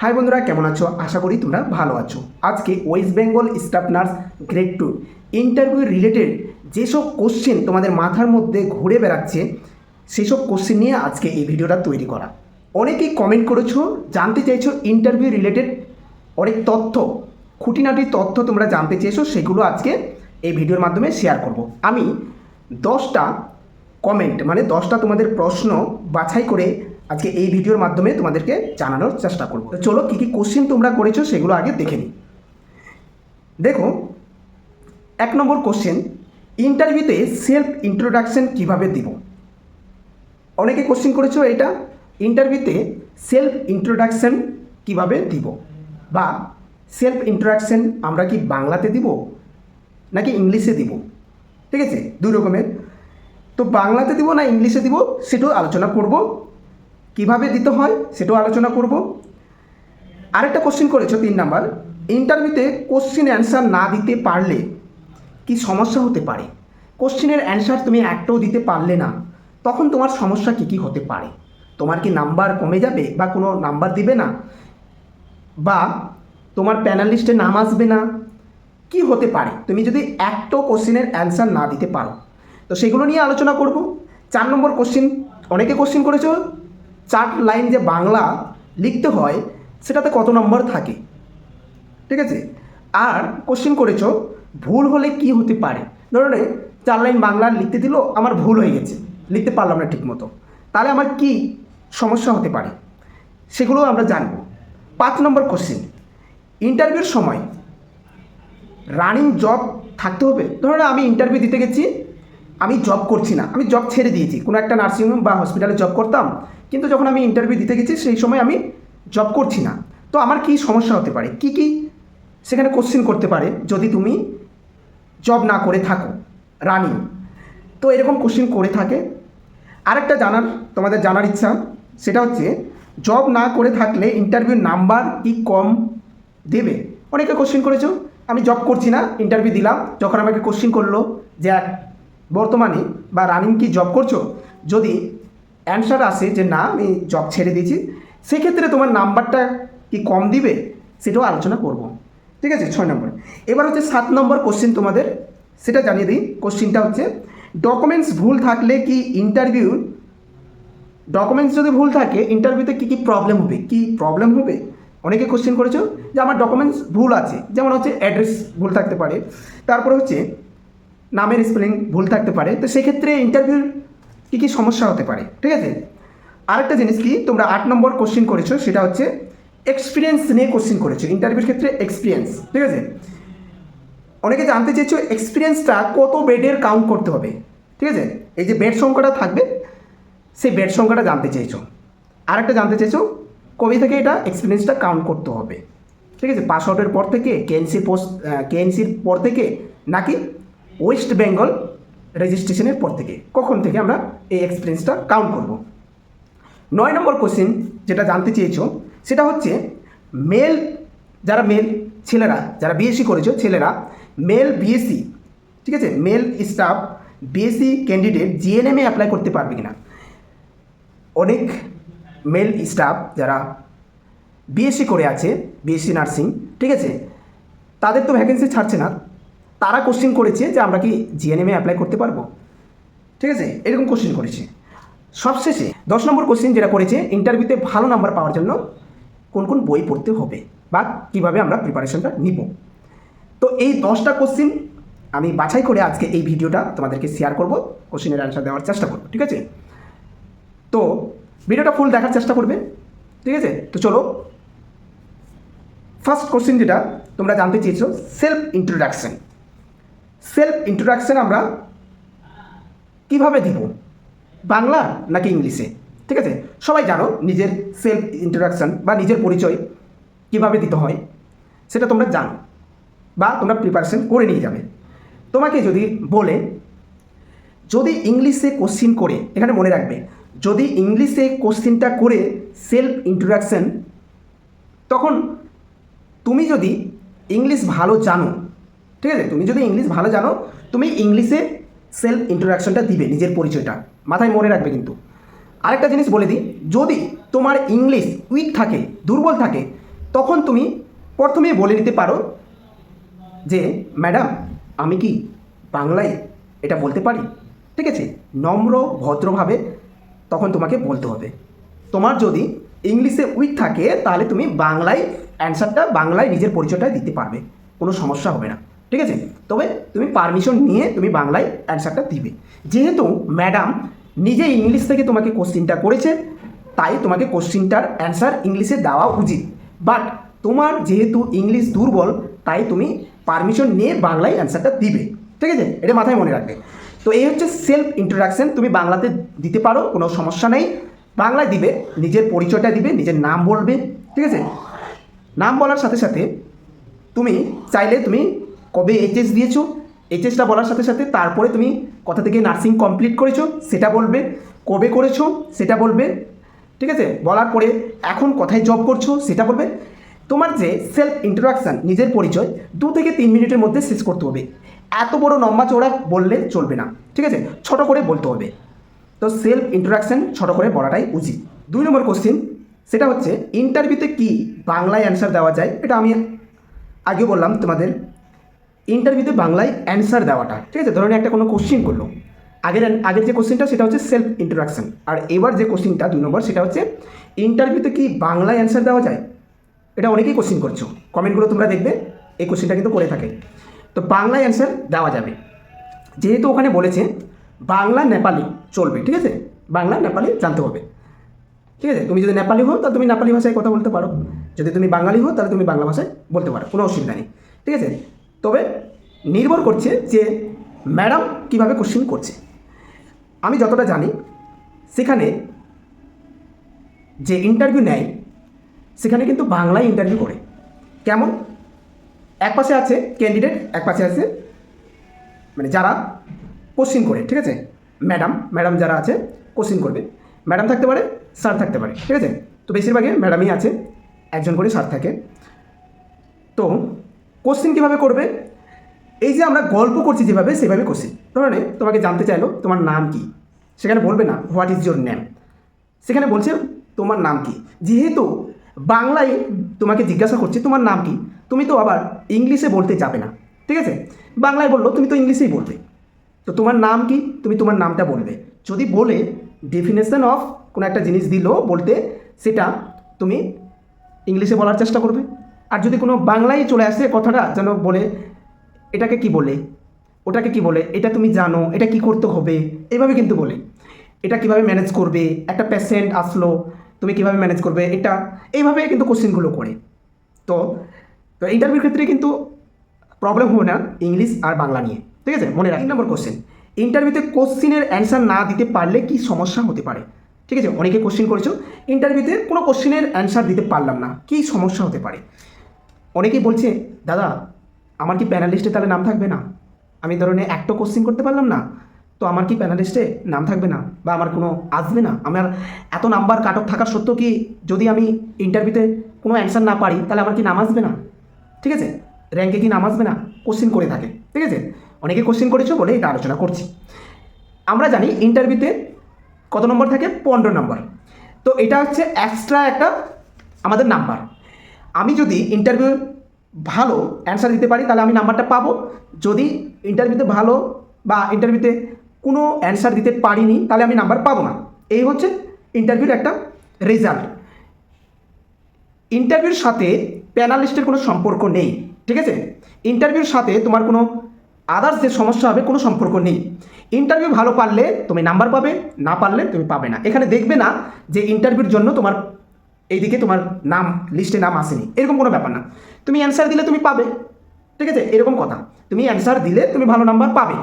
High বন্ধুরা, কেমন আছো? আশা করি তোমরা ভালো আছো। আজকে West Bengal staff nurse grade two interview related যেসব কোশ্চেন তোমাদের মাথার মধ্যে ঘুরে বেড়াচ্ছে, সেসব কোশ্চেন নিয়ে আজকে এই ভিডিওটা তৈরি করা। অনেকেই কমেন্ট করেছ, জানতে চাইছো ইন্টারভিউ রিলেটেড অনেক তথ্য, খুঁটিনাটি তথ্য তোমরা জানতে চেয়েছো, সেগুলো আজকে এই ভিডিওর মাধ্যমে শেয়ার করব। আমি দশটা কমেন্ট মানে দশটা তোমাদের প্রশ্ন বাছাই করে আজকে এই ভিডিওর মাধ্যমে তোমাদেরকে জানানোর চেষ্টা করব। চলো কী কী কোশ্চেন তোমরা করেছ সেগুলো আগে দেখে নিই। দেখো, এক নম্বর কোশ্চেন ইন্টারভিউতে সেলফ ইন্ট্রোডাকশন কীভাবে দিব? অনেকে কোশ্চেন করেছ এটা? ইন্টারভিউতে সেলফ ইন্ট্রোডাকশন কীভাবে দিব? বা সেলফ ইন্ট্রোডাকশন আমরা কি বাংলাতে দিব? নাকি ইংলিশে দিব? ঠিক আছে? দুই রকমের। তো বাংলাতে দিব না ইংলিশে দিব? সেটাও আলোচনা করব। কীভাবে দিতে হয় সেটাও আলোচনা করব। আরেকটা কোশ্চেন করেছ তিন নাম্বার। ইন্টারভিউতে কোশ্চেন অ্যান্সার না দিতে পারলে কি সমস্যা হতে পারে? কোশ্চেনের অ্যান্সার তুমি একটাও দিতে পারলে না, তখন তোমার সমস্যা কী কী হতে পারে? তোমার কি নাম্বার কমে যাবে বা কোনো নাম্বার দিবে না? বা তোমার প্যানেল লিস্টে নাম আসবে না? কি হতে পারে? তুমি যদি একটাও কোশ্চেনের অ্যান্সার না দিতে পারো, তো সেগুলো নিয়ে আলোচনা করব। চার নম্বর কোশ্চেন অনেকে কোশ্চেন করেছ চার লাইন যে বাংলা লিখতে হয় সেটাতে কত নম্বর থাকে? ঠিক আছে? আর কোশ্চেন করেছ ভুল হলে কি হতে পারে? ধরো নে, চার লাইন বাংলা লিখতে দিল আমার ভুল হয়ে গেছে লিখতে পারলাম না ঠিকমতো। তাহলে আমার কি সমস্যা হতে পারে? সেগুলো আমরা জানব। পাঁচ নম্বর কোশ্চেন ইন্টারভিউর সময় রানিং জব থাকতে হবে? ধরো আমি ইন্টারভিউ দিতে গেছি আমি জব করছি না। আমি জব ছেড়ে দিয়েছি। কোনো একটা নার্সিংহোম বা হসপিটালে জব করতাম। কিন্তু যখন আমি ইন্টারভিউ দিতে গেছি, সেই সময় আমি জব করছি না। তো আমার কি সমস্যা হতে পারে? কি কি সেখানে কোশ্চেন করতে পারে যদি তুমি জব না করে থাকো, রানিং? তো এরকম কোশ্চেন করে থাকে। আরেকটা জানার, তোমাদের জানার ইচ্ছা, সেটা হচ্ছে জব না করে থাকলে ইন্টারভিউ নাম্বার কি কম দেবে? অনেকে কোশ্চেন করেছ, আমি জব করছি না ইন্টারভিউ দিলাম, যখন আমাকে কোশ্চেন করল যে বর্তমানে বা রানিং কি জব করছ? যদি অ্যান্সার আসে যে না, আমি জব ছেড়ে দিয়েছি, সেক্ষেত্রে তোমার নাম্বারটা কি কম দিবে? সেটাও আলোচনা করব। ঠিক আছে? ছয় নম্বর। এবার হচ্ছে সাত নম্বর কোশ্চেন তোমাদের। সেটা জানিয়ে দিই। কোশ্চেনটা হচ্ছে ডকুমেন্টস ভুল থাকলে কি ইন্টারভিউ ডকুমেন্টস যদি ভুল থাকে ইন্টারভিউতে কী কী প্রবলেম হবে? কি প্রবলেম হবে? অনেকে কোশ্চেন করেছ যে আমার ডকুমেন্টস ভুল আছে। যেমন হচ্ছে অ্যাড্রেস ভুল থাকতে পারে। তারপরে হচ্ছে নামের স্পেলিং ভুল থাকতে পারে। তো সেক্ষেত্রে ইন্টারভিউর কী কী সমস্যা হতে পারে, ঠিক আছে? আরেকটা জিনিস কি, তোমরা আট নম্বর কোশ্চেন করেছ, সেটা হচ্ছে এক্সপিরিয়েন্স নিয়ে কোশ্চেন করেছ ইন্টারভিউর ক্ষেত্রে এক্সপিরিয়েন্স ঠিক আছে? অনেকে জানতে চেয়েছো এক্সপিরিয়েন্সটা কত বেডের কাউন্ট করতে হবে, ঠিক আছে? এই যে বেড সংখ্যাটা থাকবে, সেই বেড সংখ্যাটা জানতে চেয়েছো। আরেকটা জানতে চেয়েছো, কবে থেকে এটা এক্সপিরিয়েন্সটা কাউন্ট করতে হবে, ঠিক আছে? পাস আউটের পর থেকে কেএনসির পোস্ট কেএনসির পর থেকে, নাকি ওয়েস্ট বেঙ্গল রেজিস্ট্রেশনের পর থেকে, কখন থেকে আমরা এই এক্সপিরিয়েন্সটা কাউন্ট করব? নয় নম্বর কোশ্চেন যেটা জানতে চেয়েছো, সেটা হচ্ছে মেল যারা মেল ছেলেরা, যারা বিএসসি করেছ ছেলেরা মেল বিএসসি ঠিক আছে? মেল স্টাফ বিএসসি ক্যান্ডিডেট জিএনএমে অ্যাপ্লাই করতে পারবে কিনা? অনেক মেল স্টাফ যারা বিএসসি করে আছে বিএসসি নার্সিং ঠিক আছে? তাদের তো ভ্যাকেন্সি ছাড়ছে না। তারা কোশ্চেন করেছে যে আমরা কি জিএনএমে অ্যাপ্লাই করতে পারব? ঠিক আছে? এরকম কোশ্চেন করেছে। সবশেষে দশ নম্বর কোশ্চেন যেটা করেছে ইন্টারভিউতে ভালো নাম্বার পাওয়ার জন্য কোন কোন বই পড়তে হবে বা কীভাবে আমরা প্রিপারেশনটা নিব। তো এই দশটা কোশ্চেন আমি বাছাই করে আজকে এই ভিডিওটা তোমাদেরকে শেয়ার করব কোশ্চেনের অ্যান্সার দেওয়ার চেষ্টা করব, ঠিক আছে? তো ভিডিওটা ফুল দেখার চেষ্টা করবে, ঠিক আছে? তো চলো। ফার্স্ট কোশ্চেন যেটা তোমরা জানতে চেয়েছো সেলফ ইন্ট্রোডাকশন সেলফ ইন্ট্রোডাকশন আমরা কীভাবে দিব? বাংলা নাকি ইংলিশে? ঠিক আছে? সবাই জানো নিজের সেলফ ইন্ট্রোডাকশন বা নিজের পরিচয় কীভাবে দিতে হয়, সেটা তোমরা জানো বা তোমরা প্রিপারেশন করে নিয়ে যাবে। তোমাকে যদি বলে, যদি ইংলিশে কোশ্চিন করে, এখানে মনে রাখবে, যদি ইংলিশে কোশ্চিনটা করে সেলফ ইন্ট্রোডাকশন তখন তুমি যদি ইংলিশ ভালো জানো ঠিক আছে? তুমি যদি ইংলিশ ভালো জানো, তুমি ইংলিশে সেলফ ইন্ট্রোডাকশনটা দিবে নিজের পরিচয়টা। মাথায় মনে রাখবে কিন্তু। আরেকটা জিনিস বলে দিই, যদি তোমার ইংলিশ উইক থাকে, দুর্বল থাকে, তখন তুমি প্রথমেই বলে নিতে পারো যে, ম্যাডাম, আমি কি বাংলায় এটা বলতে পারি? ঠিক আছে? নম্র, ভদ্রভাবে তখন তোমাকে বলতে হবে। তোমার যদি ইংলিশে উইক থাকে, তাহলে তুমি বাংলায় অ্যান্সারটা বাংলায় নিজের পরিচয়টা দিতে পারবে। কোনো সমস্যা হবে না। ঠিক আছে? তবে তুমি পারমিশন নিয়ে তুমি বাংলায় অ্যান্সারটা দিবে। যেহেতু ম্যাডাম নিজে ইংলিশ থেকে তোমাকে কোশ্চিনটা করেছে, তাই তোমাকে কোশ্চিনটার অ্যান্সার ইংলিশে দেওয়া উচিত। বাট তোমার যেহেতু ইংলিশ দুর্বল, তাই তুমি পারমিশন নিয়ে বাংলায় অ্যান্সারটা দিবে। ঠিক আছে? এটা মাথায় মনে রাখবে। তো এই হচ্ছে সেলফ ইন্ট্রোডাকশন তুমি বাংলাতে দিতে পারো, কোনো সমস্যা নেই। বাংলায় দিবে, নিজের পরিচয়টা দিবে, নিজের নাম বলবে। ঠিক আছে? নাম বলার সাথে সাথে তুমি চাইলে তুমি কবে এইচএস দিয়েছ? এইচএসটা বলার সাথে সাথে তারপরে তুমি কোথা থেকে নার্সিং কমপ্লিট করেছ, সেটা বলবে। কবে করেছ, সেটা বলবে। ঠিক আছে? বলার পরে এখন কোথায় জব করছ, সেটা বলবে। তোমার যে সেলফ ইন্ট্রোডাকশান নিজের পরিচয়, দু থেকে তিন মিনিটের মধ্যে শেষ করতে হবে। এত বড় লম্বা চৌড়া বললে চলবে না। ঠিক আছে? ছোট করে বলতে হবে। তো সেলফ ইন্ট্রোডাকশান ছোট করে বলাটাই উচিত। দুই নম্বর কোশ্চিন সেটা হচ্ছে ইন্টারভিউতে কি বাংলায় অ্যান্সার দেওয়া যায়? এটা আমি আগে বললাম তোমাদের। ইন্টারভিউতে বাংলায় অ্যান্সার দেওয়াটা। ঠিক আছে? ধরুন একটা কোনো কোশ্চিন করল। আগের আগের যে কোশ্চিনটা সেটা হচ্ছে সেলফ ইন্ট্রোডাকশন আর এবার যে কোশ্চিনটা দুই নম্বর, সেটা হচ্ছে ইন্টারভিউতে কি বাংলায় অ্যান্সার দেওয়া যায়? এটা অনেকেই কোশ্চিন করছ। কমেন্টগুলো তোমরা দেখবে, এই কোশ্চিনটা কিন্তু করে থাকে। তো বাংলায় অ্যান্সার দেওয়া যাবে। যেহেতু ওখানে বলেছে, বাংলা নেপালি চলবে, ঠিক আছে? বাংলা নেপালি জানতে হবে। ঠিক আছে? তুমি যদি নেপালি হও, তাহলে তুমি নেপালি ভাষায় কথা বলতে পারো। যদি তুমি বাঙালি হও, তাহলে তুমি বাংলা ভাষায় বলতে পারো। কোনো অসুবিধা নেই। ঠিক আছে? তবে নির্ভর করছে যে ম্যাডাম কীভাবে কোশ্চিন করছে। আমি যতটা জানি, সেখানে যে ইন্টারভিউ নেয়, সেখানে কিন্তু বাংলায় ইন্টারভিউ করে। কেমন? এক পাশে আছে ক্যান্ডিডেট এক পাশে আছে মানে যারা কোশ্চিন করে, ঠিক আছে? ম্যাডাম ম্যাডাম যারা আছে কোশ্চিন করবে। ম্যাডাম থাকতে পারে, স্যার থাকতে পারে, ঠিক আছে? তো বেশিরভাগই ম্যাডামই আছে, একজন করে স্যার থাকে। তো কোশ্চিন কীভাবে করবে? এই যে আমরা গল্প করছি যেভাবে, সেভাবে কোশ্চিন ধরনে তোমাকে জানতে চাইলো, তোমার নাম কি? সেখানে বলবে না হোয়াট ইজ ইয়োর নেম সেখানে বলছে, তোমার নাম কি? যেহেতু বাংলায় তোমাকে জিজ্ঞাসা করছে, তোমার নাম কি? তুমি তো আবার ইংলিশে বলতে যাবে না, ঠিক আছে? বাংলায় বলল, তুমি তো ইংলিশেই বলবে। তো তোমার নাম কি? তুমি তোমার নামটা বলবে। যদি বলে ডেফিনেশন অফ কোনো একটা জিনিস দিল বলতে, সেটা তুমি ইংলিশে বলার চেষ্টা করবে। আর যদি কোনো বাংলায় চলে আসে কথাটা যেন বলে, এটাকে কি বলে? ওটাকে কি বলে? এটা তুমি জানো, এটা কি করতে হবে? এইভাবে কিন্তু বলে। এটা কীভাবে ম্যানেজ করবে? একটা পেশেন্ট আসলো, তুমি কীভাবে ম্যানেজ করবে এটা? এইভাবে কিন্তু কোশ্চেনগুলো করে। তো তো ইন্টারভিউর ক্ষেত্রে কিন্তু প্রবলেম হবে না ইংলিশ আর বাংলা নিয়ে। ঠিক আছে? মনে রাখ। নম্বর কোশ্চেন ইন্টারভিউতে কোশ্চিনের অ্যান্সার না দিতে পারলে কি সমস্যা হতে পারে? ঠিক আছে? অনেকে কোশ্চেন করেছ। ইন্টারভিউতে কোনো কোশ্চেনের অ্যান্সার দিতে পারলাম না। কী সমস্যা হতে পারে? অনেকেই বলছে, দাদা, আমার কি প্যানালিস্টে তাহলে নাম থাকবে না? আমি ধরনের একটা কোশ্চিন করতে পারলাম না, তো আমার কি প্যানালিস্টে নাম থাকবে না? বা আমার কোনো আসবে না? আমার এত নাম্বার কাট অফ থাকার সত্ত্বেও কি যদি আমি ইন্টারভিউতে কোনো অ্যান্সার না পারি, তাহলে আমার কি নাম আসবে না? ঠিক আছে? র্যাঙ্কে কি নাম আসবে না? কোশ্চিন করে থাকে। ঠিক আছে? অনেকে কোশ্চিন করেছ বলে এটা আলোচনা করছি। আমরা জানি ইন্টারভিউতে কত নম্বর থাকে? পনেরো নম্বর তো এটা হচ্ছে এক্সট্রা একটা আমাদের নাম্বার আমি যদি ইন্টারভিউ ভালো অ্যান্সার দিতে পারি, তাহলে আমি নাম্বারটা পাবো। যদি ইন্টারভিউতে ভালো বা ইন্টারভিউতে কোনো অ্যান্সার দিতে পারিনি, তাহলে আমি নাম্বার পাবো না। এই হচ্ছে ইন্টারভিউর একটা রেজাল্ট ইন্টারভিউর সাথে প্যানালিস্টের কোনো সম্পর্ক নেই, ঠিক আছে? ইন্টারভিউর সাথে তোমার কোনো আদার্স যে সমস্যা হবে, কোনো সম্পর্ক নেই। ইন্টারভিউ ভালো পারলে তুমি নাম্বার পাবে, না পারলে তুমি পাবে না। এখানে দেখবে না যে ইন্টারভিউর জন্য তোমার এইদিকে তোমার নাম লিস্টে নাম আসেনি। এরকম কোনো ব্যাপার না। তুমি অ্যান্সার দিলে তুমি পাবে। ঠিক আছে? এরকম কথা। তুমি অ্যান্সার দিলে তুমি ভালো নাম্বার পাবে।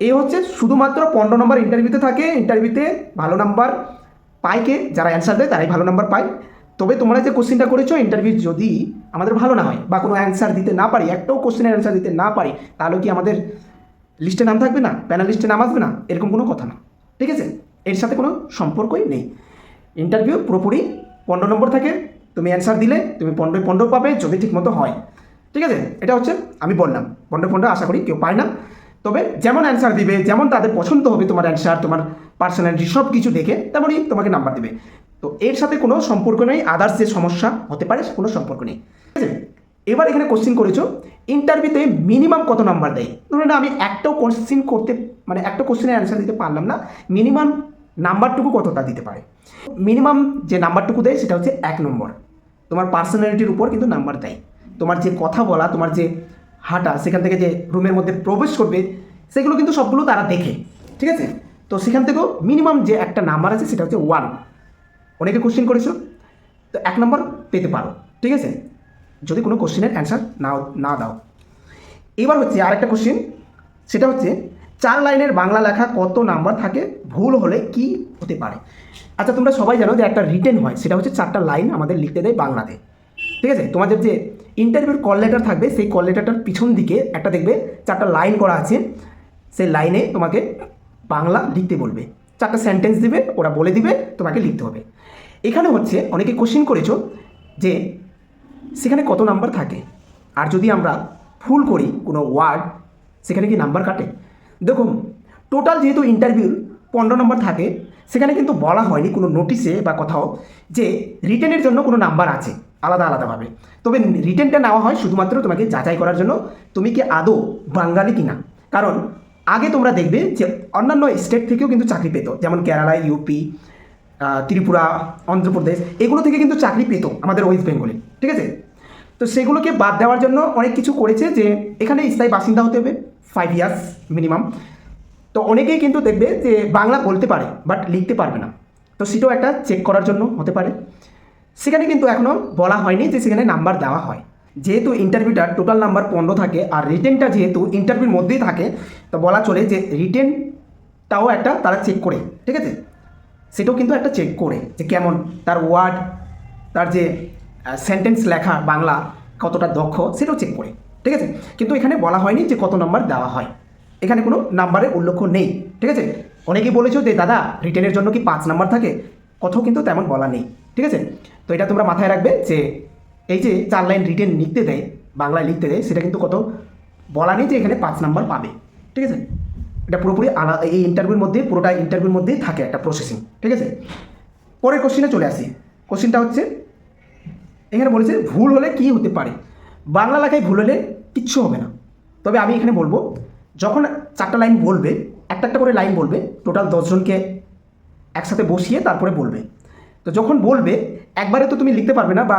এই হচ্ছে শুধুমাত্র পনেরো নম্বর ইন্টারভিউতে থাকে ইন্টারভিউতে ভালো নাম্বার পায় কে? যারা অ্যান্সার দেয়, তারাই ভালো নাম্বার পায়। তবে তোমরা যে কোশ্চেনটা করেছ ইন্টারভিউ যদি আমাদের ভালো না হয়, বা কোনো অ্যান্সার দিতে না পারি, একটাও কোশ্চেনের অ্যান্সার দিতে না পারি, তাহলে কি আমাদের লিস্টে নাম থাকবে না? প্যানেল লিস্টে নাম আসবে না? এরকম কোনো কথা না। ঠিক আছে? এর সাথে কোনো সম্পর্কই নেই। ইন্টারভিউ পুরোপুরি পনেরো নম্বর থাকে তুমি অ্যান্সার দিলে, তুমি পনেরো পনেরো পাবে যদি ঠিকমতো হয়। ঠিক আছে? এটা হচ্ছে আমি বললাম। পনেরো পনেরো আশা করি কেউ পায় না। তবে যেমন অ্যান্সার দিবে, যেমন তাদের পছন্দ হবে তোমার অ্যান্সার তোমার পার্সোনালিটি সব কিছু দেখে তেমনই তোমাকে নাম্বার দেবে। তো এর সাথে কোনো সম্পর্ক নেই আদার্স যে সমস্যা হতে পারে কোনো সম্পর্ক নেই। ঠিক আছে? এবার এখানে কোশ্চিন করেছ ইন্টারভিউতে মিনিমাম কত নাম্বার দেয়? ধরুন আমি একটাও কোশ্চিন করতে মানে একটা কোশ্চেনের অ্যান্সার দিতে পারলাম না। মিনিমাম নাম্বারটুকু কতটা দিতে পারে? মিনিমাম যে নাম্বারটুকু দেয় সেটা হচ্ছে এক নম্বর। তোমার পার্সোনালিটির উপর কিন্তু নাম্বার দেয়। তোমার যে কথা বলা, তোমার যে হাঁটা, সেখান থেকে যে রুমের মধ্যে প্রবেশ করবে, সেগুলো কিন্তু সবগুলো তারা দেখে। ঠিক আছে? তো সেখান থেকেও মিনিমাম যে একটা নাম্বার আছে সেটা হচ্ছে ওয়ান অনেকে কোশ্চেন করেছ? তো এক নম্বর পেতে পারো। ঠিক আছে? যদি কোনো কোশ্চেনের অ্যান্সার নাও, না দাও। এবার হচ্ছে আরেকটা কোশ্চেন সেটা হচ্ছে চার লাইনের বাংলা লেখা কত নাম্বার থাকে? ভুল হলে কি হতে পারে? আচ্ছা তোমরা সবাই জানো যে একটা রিটেন হয়, সেটা হচ্ছে চারটা লাইন আমাদের লিখতে দেয় বাংলাতে। ঠিক আছে? তোমাদের যে ইন্টারভিউর কল লেটার থাকবে, সেই কল লেটারটার পিছন দিকে একটা দেখবে, চারটা লাইন করা আছে। সেই লাইনে তোমাকে বাংলা লিখতে বলবে। চারটা সেন্টেন্স দিবে, ওরা বলে দিবে, তোমাকে লিখতে হবে। এখানে হচ্ছে, অনেকে কোশ্চেন করেছ যে সেখানে কত নাম্বার থাকে? আর যদি আমরা ভুল করি কোনো ওয়ার্ড সেখানে কি নাম্বার কাটে? দেখুন টোটাল যেহেতু ইন্টারভিউ পনেরো নম্বর থাকে, সেখানে কিন্তু বলা হয়নি কোনো নোটিশে বা কোথাও যে রিটেনের জন্য কোনো নাম্বার আছে, আলাদা আলাদাভাবে। তবে রিটেনটা নেওয়া হয় শুধুমাত্র তোমাকে যাচাই করার জন্য, তুমি কি আদৌ বাঙালি কিনা। কারণ, আগে তোমরা দেখবে যে অন্যান্য স্টেট থেকেও কিন্তু চাকরি পেত, যেমন কেরালা ইউপি ত্রিপুরা, অন্ধ্রপ্রদেশ, এগুলো থেকে কিন্তু চাকরি পেত আমাদের ওয়েস্ট বেঙ্গলে ঠিক আছে? তো সেগুলোকে বাদ দেওয়ার জন্য অনেক কিছু করেছে যে এখানে স্থায়ী বাসিন্দা হতে হবে ফাইভ ইয়ার্স মিনিমাম তো অনেকেই কিন্তু দেখবে যে বাংলা বলতে পারে বাট লিখতে পারবে না। তো সেটাও একটা চেক করার জন্য হতে পারে। সেখানে কিন্তু এখনও বলা হয়নি যে সেখানে নাম্বার দেওয়া হয়। যেহেতু ইন্টারভিউটার টোটাল নাম্বার পনেরো থাকে আর রিটেনটা যেহেতু ইন্টারভিউর মধ্যেই থাকে, তো বলা চলে যে রিটেনটাও একটা তারা চেক করে, ঠিক আছে? সেটাও কিন্তু একটা চেক করে যে কেমন, তার ওয়ার্ড তার যে সেন্টেন্স লেখা বাংলা কতটা দক্ষ, সেটাও চেক করে। ঠিক আছে? কিন্তু এখানে বলা হয়নি যে কত নাম্বার দেওয়া হয়। এখানে কোনো নাম্বারের উল্লেখ নেই, ঠিক আছে? অনেকেই বলেছ যে, দাদা রিটেনের জন্য কি পাঁচ নাম্বার থাকে? কোথাও কিন্তু তেমন বলা নেই, ঠিক আছে? তো এটা তোমরা মাথায় রাখবে যে, এই যে চার লাইন রিটেন লিখতে দেয়, বাংলায় লিখতে দেয়, সেটা কিন্তু কত? বলা নেই যে এখানে পাঁচ নাম্বার পাবে, ঠিক আছে? এটা পুরোপুরি আলাদা এই ইন্টারভিউর মধ্যে, পুরোটা ইন্টারভিউর মধ্যেই থাকে একটা প্রসেসিং ঠিক আছে? পরের কোশ্চিনে চলে আসি। কোশ্চিনটা হচ্ছে, এখানে বলেছে, ভুল হলে কি হতে পারে? বাংলা লেখায় ভুল হলে কিচ্ছু হবে না। তবে আমি এখানে বলব, যখন চারটা লাইন বলবে, একটা একটা করে লাইন বলবে, টোটাল দশজনকে একসাথে বসিয়ে তারপরে বলবে। তো যখন বলবে, একবারে তো তুমি লিখতে পারবে না বা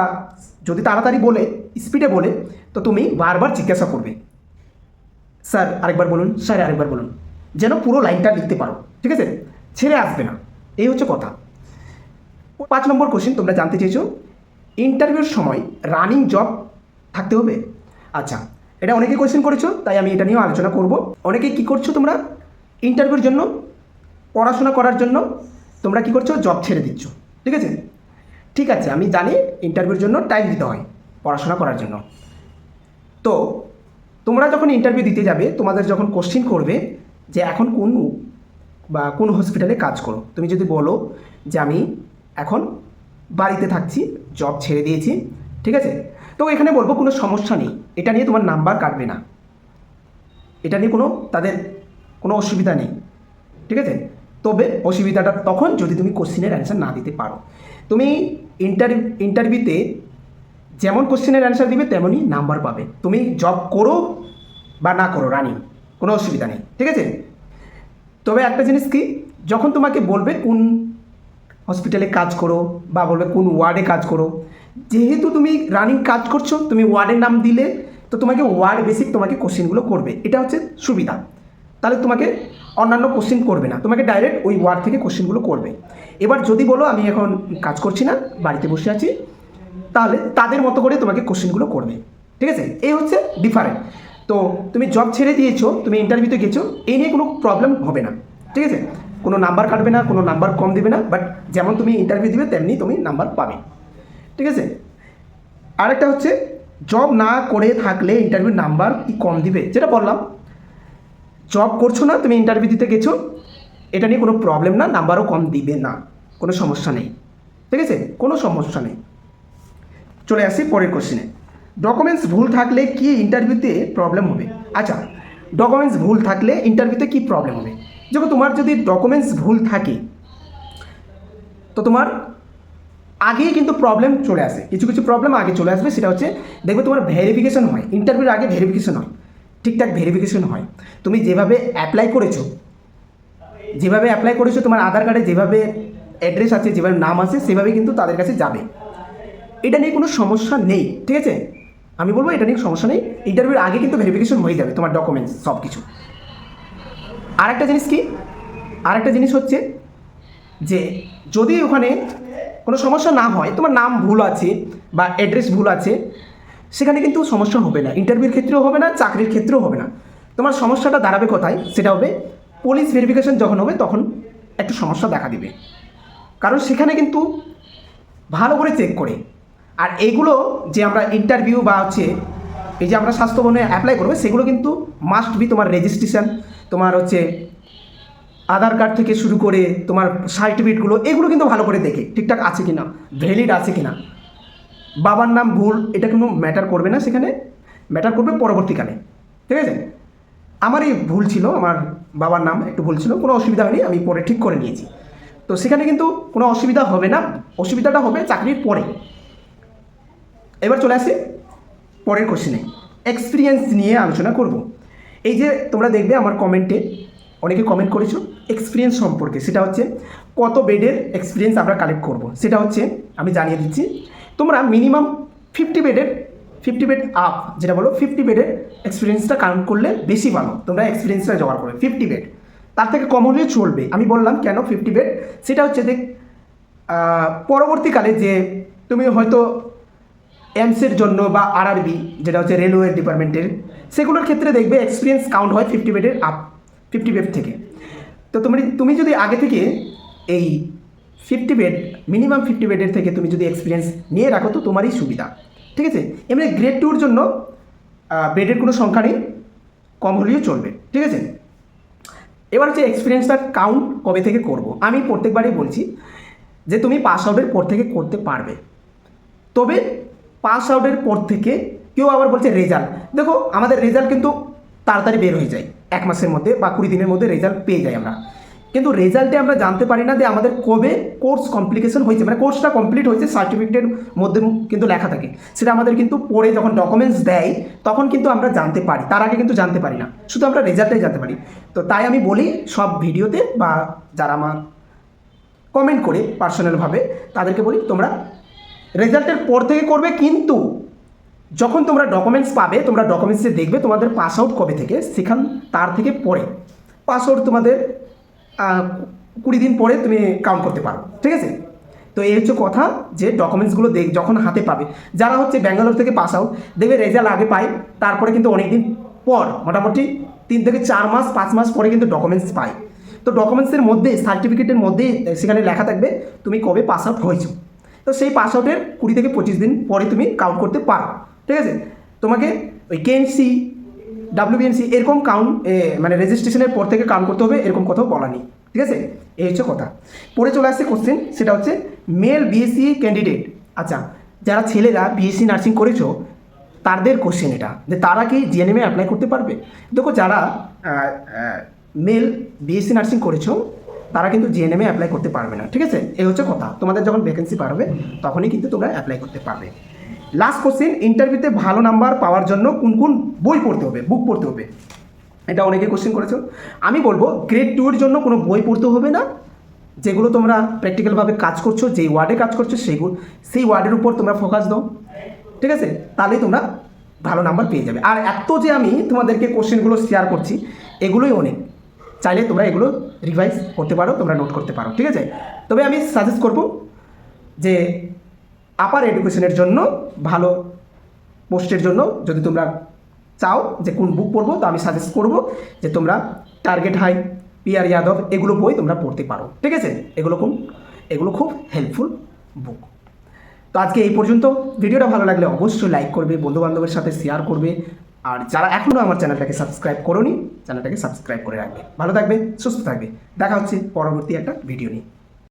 যদি তাড়াতাড়ি বলে স্পিডে বলে, তো তুমি বারবার জিজ্ঞাসা করবে। স্যার, আরেকবার বলুন, স্যার, আরেকবার বলুন, যেন পুরো লাইনটা লিখতে পারো, ঠিক আছে? ছেড়ে আসবে না। এই হচ্ছে কথা। পাঁচ নম্বর কোশ্চেন তোমরা জানতে চেয়েছো ইন্টারভিউর সময় রানিং জব থাকতে হবে? আচ্ছা এটা অনেকে কোয়েশ্চেন করেছ, তাই আমি এটা নিয়েও আলোচনা করব। অনেকে কি করছ তোমরা? ইন্টারভিউর জন্য, পড়াশোনা করার জন্য, তোমরা কি করছ? জব ছেড়ে দিচ্ছ, ঠিক আছে? ঠিক আছে, আমি জানি ইন্টারভিউর জন্য টাইম দিতে হয়, পড়াশোনা করার জন্য। তো, তোমরা যখন ইন্টারভিউ দিতে যাবে, তোমাদের যখন কোশ্চিন করবে যে এখন কোন বা কোন হসপিটালে কাজ করো? তুমি যদি বলো যে আমি এখন বাড়িতে থাকছি জব ছেড়ে দিয়েছি, ঠিক আছে? তো এখানে বলব কোনো সমস্যা নেই। এটা নিয়ে তোমার নাম্বার কাটবে না। এটা নিয়ে কোনো তাদের কোনো অসুবিধা নেই। ঠিক আছে? তবে অসুবিধাটা তখন যদি তুমি কোশ্চিনের অ্যান্সার না দিতে পারো। তুমি ইন্টার ইন্টারভিউতে যেমন কোশ্চেনের অ্যান্সার দিবে, তেমনই নাম্বার পাবে। তুমি জব করো বা না করো, রানিং, কোনো অসুবিধা নেই। ঠিক আছে? তবে একটা জিনিস কি? যখন তোমাকে বলবে কোন হসপিটালে কাজ করো বা বলবে কোন ওয়ার্ডে কাজ করো যেহেতু তুমি রানিং কাজ করছ, তুমি ওয়ার্ডের নাম দিলে, তো তোমাকে ওয়ার্ড বেসিক তোমাকে কোশ্চেনগুলো করবে। এটা হচ্ছে সুবিধা। তাহলে তোমাকে অন্যান্য কোশ্চেন করবে না। তোমাকে ডাইরেক্ট ওই ওয়ার্ড থেকে কোশ্চেনগুলো করবে। এবার যদি বলো, আমি এখন কাজ করছি না, বাড়িতে বসে আছি, তাহলে তাদের মতো করে তোমাকে কোশ্চেনগুলো করবে। ঠিক আছে? এই হচ্ছে ডিফারেন্ট তো তুমি জব ছেড়ে দিয়েছ, তুমি ইন্টারভিউতে গেছো, এই নিয়ে কোনো প্রবলেম হবে না। ঠিক আছে? কোনো নাম্বার কাটবে না, কোনো নাম্বার কম দেবে না বাট যেমন তুমি ইন্টারভিউ দিবে, তেমনি তুমি নাম্বার পাবে। ঠিক আছে? আরেকটা হচ্ছে জব না করে থাকলে ইন্টারভিউ নাম্বার কি কম দিবে? যেটা বললাম জব করছ না, তুমি ইন্টারভিউ দিতে গেছো, এটা নিয়ে কোনো প্রবলেম না নাম্বারও কম দিবে না, কোনো সমস্যা নেই। ঠিক আছে? কোনো সমস্যা নেই। চলে আসি পরের কোশ্চেনে ডকুমেন্টস ভুল থাকলে কি ইন্টারভিউতে প্রবলেম হবে? আচ্ছা ডকুমেন্টস ভুল থাকলে ইন্টারভিউতে কি প্রবলেম হবে? দেখো, তোমার যদি ডকুমেন্টস ভুল থাকে, তো তোমার আগেই কিন্তু প্রবলেম চলে আসে। কিছু কিছু প্রবলেম আগে চলে আসবে, সেটা হচ্ছে দেখবে তোমার ভেরিফিকেশন হয়। ইন্টারভিউর আগে ভেরিফিকেশন হয়। ঠিকঠাক ভেরিফিকেশন হয়। তুমি যেভাবে অ্যাপ্লাই করেছ, যেভাবে অ্যাপ্লাই করেছ, তোমার আধার কার্ডে যেভাবে অ্যাড্রেস আছে, যেভাবে নাম আছে, সেভাবে কিন্তু তাদের কাছে যাবে। এটা নিয়ে কোনো সমস্যা নেই, ঠিক আছে? আমি বলব এটা নিয়ে সমস্যা নেই। ইন্টারভিউর আগে কিন্তু ভেরিফিকেশন হয়ে যাবে তোমার ডকুমেন্টস সব কিছু আরেকটা জিনিস কি? আরেকটা জিনিস হচ্ছে যে যদি ওখানে কোনো সমস্যা না হয়, তোমার নাম ভুল আছে বা অ্যাড্রেস ভুল আছে, সেখানে কিন্তু সমস্যা হবে না। ইন্টারভিউর ক্ষেত্রেও হবে না, চাকরির ক্ষেত্রেও হবে না। তোমার সমস্যাটা দাঁড়াবে কোথায়? সেটা হবে পুলিশ ভেরিফিকেশন যখন হবে, তখন একটু সমস্যা দেখা দিবে। কারণ সেখানে কিন্তু ভালো করে চেক করে। আর এইগুলো যে আমরা ইন্টারভিউ বা হচ্ছে এই যে আমরা স্বাস্থ্য বনে অ্যাপ্লাই করব, সেগুলো কিন্তু মাস্ট বি তোমার রেজিস্ট্রেশন তোমার হচ্ছে আধার কার্ড থেকে শুরু করে তোমার সার্টিফিকেটগুলো এগুলো কিন্তু ভালো করে দেখে, ঠিকঠাক আছে কি না ভ্যালিড আছে কি না বাবার নাম ভুল, এটা কোনো ম্যাটার করবে না সেখানে ম্যাটার করবে পরবর্তীকালে, ঠিক আছে? আমারই ভুল ছিল, আমার বাবার নাম একটু ভুল ছিল, কোনো অসুবিধা হয়নি, আমি পরে ঠিক করে নিয়েছি। তো সেখানে কিন্তু কোনো অসুবিধা হবে না, অসুবিধাটা হবে চাকরির পরে। এবার চলে আসি পরের কোশ্চেনে এক্সপিরিয়েন্স নিয়ে আলোচনা করব। এই যে তোমরা দেখবে আমার কমেন্টে অনেকে কমেন্ট করেছ এক্সপিরিয়েন্স সম্পর্কে, সেটা হচ্ছে কত বেডের এক্সপিরিয়েন্স আমরা কালেক্ট করব। সেটা হচ্ছে আমি জানিয়ে দিচ্ছি, তোমরা মিনিমাম ফিফটি বেডের ফিফটি বেড আপ যেটা বলো ফিফটি বেডের এক্সপিরিয়েন্সটা কাউন্ট করলে বেশি ভালো। তোমরা এক্সপিরিয়েন্সটা জোগাড় করবে ফিফটি বেড তার থেকে কম হলেও চলবে। আমি বললাম কেন ফিফটি বেড সেটা হচ্ছে দেখ পরবর্তীকালে যে তুমি হয়তো এমসের জন্য বা আরআরবি যেটা হচ্ছে রেলওয়ে ডিপার্টমেন্টের সেগুলোর ক্ষেত্রে দেখবে এক্সপিরিয়েন্স কাউন্ট হয় ফিফটি বেডের আপ ফিফটি বেড থেকে। তো তুমি তুমি যদি আগে থেকে এই ফিফটি বেড মিনিমাম ফিফটি বেডের থেকে তুমি যদি এক্সপিরিয়েন্স নিয়ে রাখো, তো তোমারই সুবিধা। ঠিক আছে? এমনি গ্রেড টুর জন্য বেডের কোনো সংখ্যা নেই, কম হলেও চলবে। ঠিক আছে? এবার হচ্ছে এক্সপিরিয়েন্সটা কাউন্ট কবে থেকে করব? আমি প্রত্যেকবারই বলছি যে তুমি পাস আউটের পর থেকে করতে পারবে। তবে পাস আউটের পর থেকে কেউ আবার বলছে রেজাল্ট দেখো, আমাদের রেজাল্ট কিন্তু তাড়াতাড়ি বের হয়ে যায়। এক মাসের মধ্যে বা কুড়ি দিনের মধ্যে রেজাল্ট পেয়ে যাই আমরা। কিন্তু রেজাল্টে আমরা জানতে পারি না যে আমাদের কবে কোর্স কমপ্লিকেশন হয়েছে মানে কোর্সটা কমপ্লিট হয়েছে সার্টিফিকেটের মধ্যে কিন্তু লেখা থাকে। সেটা আমাদের কিন্তু পড়ে যখন ডকুমেন্টস দেয়, তখন কিন্তু আমরা জানতে পারি। তার আগে কিন্তু জানতে পারি না। শুধু আমরা রেজাল্টটাই জানতে পারি। তো তাই আমি বলি, সব ভিডিওতে বা যারা আমার কমেন্ট করে পার্সোনালভাবে তাদেরকে বলি তোমরা রেজাল্টের পর থেকে করবে, কিন্তু যখন তোমরা ডকুমেন্টস পাবে, তোমরা ডকুমেন্টসে দেখবে তোমাদের পাস আউট কবে থেকে, সেখান, তার থেকে পরে। পাস আউট তোমাদের কুড়ি দিন পরে তুমি কাউন্ট করতে পারো, ঠিক আছে? তো এই হচ্ছে কথা যে ডকুমেন্টসগুলো দেখ, যখন হাতে পাবে। যারা হচ্ছে ব্যাঙ্গালোর থেকে পাস আউট দেখবে রেজাল্ট আগে পায়, তারপরে কিন্তু অনেক দিন পর, মোটামুটি তিন থেকে চার মাস, পাঁচ মাস পরে কিন্তু ডকুমেন্টস পায়। তো ডকুমেন্টসের মধ্যে সার্টিফিকেটের মধ্যে সেখানে লেখা থাকবে, তুমি কবে পাস আউট হয়েছো। তো সেই পাস আউটের কুড়ি থেকে পঁচিশ দিন পরে তুমি কাউন্ট করতে পারো। ঠিক আছে? তোমাকে ওই কেএনসি ডাব্লিউবিএনসি এরকম কাউন্ট মানে রেজিস্ট্রেশনের পর থেকে কাউন্ট করতে হবে, এরকম কথাও বলা নেই। ঠিক আছে? এই হচ্ছে কথা। পরে চলে আসছে কোশ্চেন সেটা হচ্ছে মেল বিএসসি ক্যান্ডিডেট আচ্ছা যারা ছেলেরা বিএসসি নার্সিং করেছ, তাদের কোশ্চেন এটা, যে তারা কি জিএনএমে অ্যাপ্লাই করতে পারবে? দেখো, যারা মেল বিএসসি নার্সিং করেছ, তারা কিন্তু জিএনএমে অ্যাপ্লাই করতে পারবে না। ঠিক আছে? এই হচ্ছে কথা। তোমাদের যখন ভ্যাকেন্সি পারবে তখনই কিন্তু তোমরা অ্যাপ্লাই করতে পারবে। লাস্ট কোশ্চেন ইন্টারভিউতে ভালো নাম্বার পাওয়ার জন্য কোন কোন বই পড়তে হবে বুক পড়তে হবে? এটা অনেকে কোশ্চেন করেছ। আমি বলব গ্রেড টু এর জন্য কোনো বই পড়তে হবে না। যেগুলো তোমরা প্র্যাকটিক্যালভাবে কাজ করছ, যেই ওয়ার্ডে কাজ করছ সেগুলো সেই ওয়ার্ডের উপর তোমরা ফোকাস দাও। ঠিক আছে? তাহলেই তোমরা ভালো নাম্বার পেয়ে যাবে। আর এত যে আমি তোমাদেরকে কোশ্চেনগুলো শেয়ার করছি, এগুলোই অনেক। চাইলে তোমরা এগুলো রিভাইজ করতে পারো, তোমরা নোট করতে পারো। ঠিক আছে? তবে আমি সাজেস্ট করব যে আপার এডুকেশনের জন্য, ভালো পোস্টের জন্য যদি তোমরা চাও যে কোন বুক পড়ব, তো আমি সাজেস্ট করব যে তোমরা টার্গেট হাই পিআর যাদব এগুলো বই তোমরা পড়তে পারো। ঠিক আছে? এগুলো কোন এগুলো খুব হেল্পফুল বুক তো আজকে এই পর্যন্ত। ভিডিওটা ভালো লাগলে অবশ্যই লাইক করবে বন্ধু বান্ধবের সাথে শেয়ার করবে। আর যারা এখনও আমার চ্যানেলটাকে সাবস্ক্রাইব করোনি, চ্যানেলটাকে সাবস্ক্রাইব করে রাখবে। ভালো থাকবে, সুস্থ থাকবে। দেখা হচ্ছে পরবর্তী একটা ভিডিও নিয়ে।